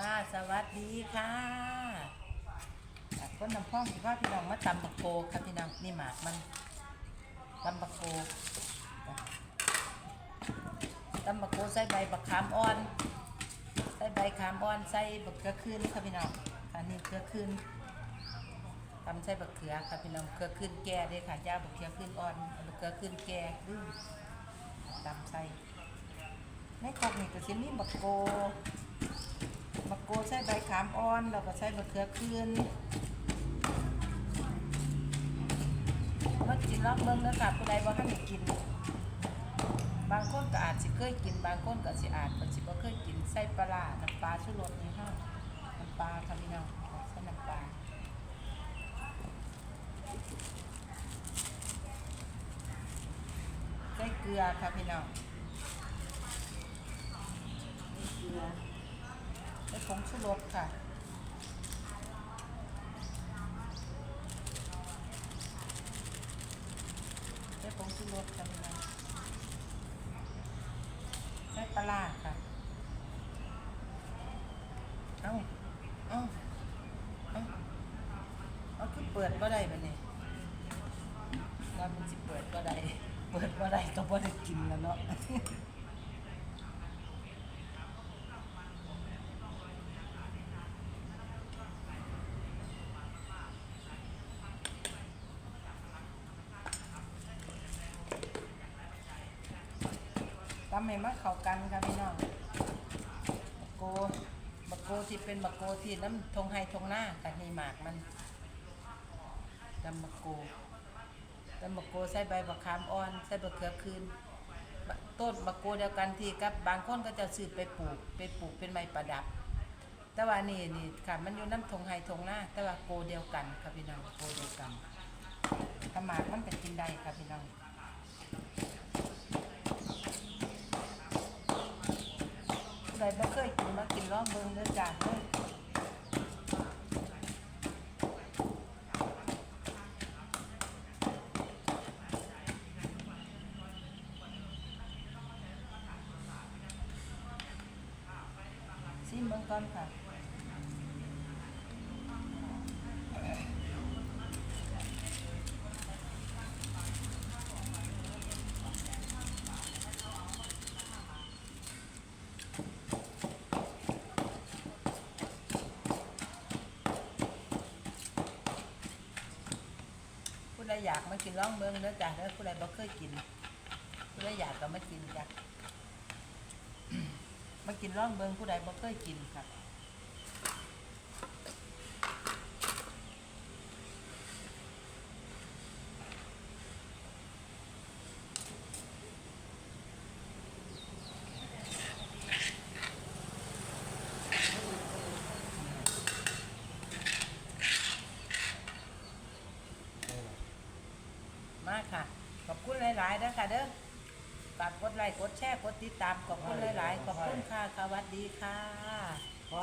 ค่ะสวัสดีค่ะก้นน้ำพ่องสิว่าพี่น้องมาตำบักโกค่ะพี่น้องนี่หมากมันตำบักโกตำบักโกใส่ใบบักขามอ่อน ใส่ใบขามอ่อนใส่บักเกลือคืนค่ะพี่น้องอันนี้เกลือคืนตำใส่บักเขือค่ะพี่น้องเกลือคืนแก่เด้วยค่ะย่าบักเขือคืนอ่อนบักเขือคืนแก่ดื้อตำใส่ในครกนี่ก็สิมีบักโก มะกรูดใส่ใบขามอ่อนแล้วก็ใส่มะเขือคืนมากินลองเบิ่งเด้อค่ะผู้ใดบ่ทันได้กิน บางคนก็อาจสิเคยกิน บางคนก็สิอาจก็สิบ่เคยกินใส่ปลาร้าน้ำปลาชูรสนี่ฮะน้ำปลาค่ะพี่น้องใส่น้ำปลาใส่เกลือค่ะพี่น้องนี่เกลือ ใส่ ผงชูรสค่ะ ใส่ผงชูรสค่ะพี่น้องใส่ปลาค่ะ เอ้า เอ้า เอ้าเอาคือเปิดก็ได้แบบนี้ว่ามันสิเปิดก็ได้ เปิดก็ได้ก็บ่ได้กินแล้วเนาะ ตำให้มันเข้ากันค่ะพี่น้องบักโกบักโกที่เป็นบักโกที่น้ำทงไฮทงหน้าแต่นี่หมากมันตำบักโกตำบักโกใส่ใบบักขามอ่อนใส่บักเขือคืนต้นบักโกเดียวกันที่กับบางคนก็จะซื้อไปปลูกไปปลูกเป็นไม้ประดับ แต่ว่านี่นี่ค่ะมันอยู่น้ำทงไฮทงหน้า แต่ว่าโกเดียวกันค่ะพี่น้องโกเดียวกันถ้าหมากมันเป็นกินได้ค่ะพี่น้อง ใครบ่เคยกินมากินรอบเบิ่งเด้อจ้าเด้อซิมเบิ่งก่อนค่ะ อยากมากินลองเบิ่งเด้อจ้าเด้อผู้ใดบ่เคยกินผู้ใดอยากก็มากินจ้ะมากินลองเบิ่งผู้ใดบ่เคยกินค่ะากค่ะ ขอบคุณหลายๆเด้อค่ะเด้อฝากกดไลค์กดแชร์กดติดตามขอบคุณหลายๆขอบคุณค่ะสวัสดีค่ะ ไป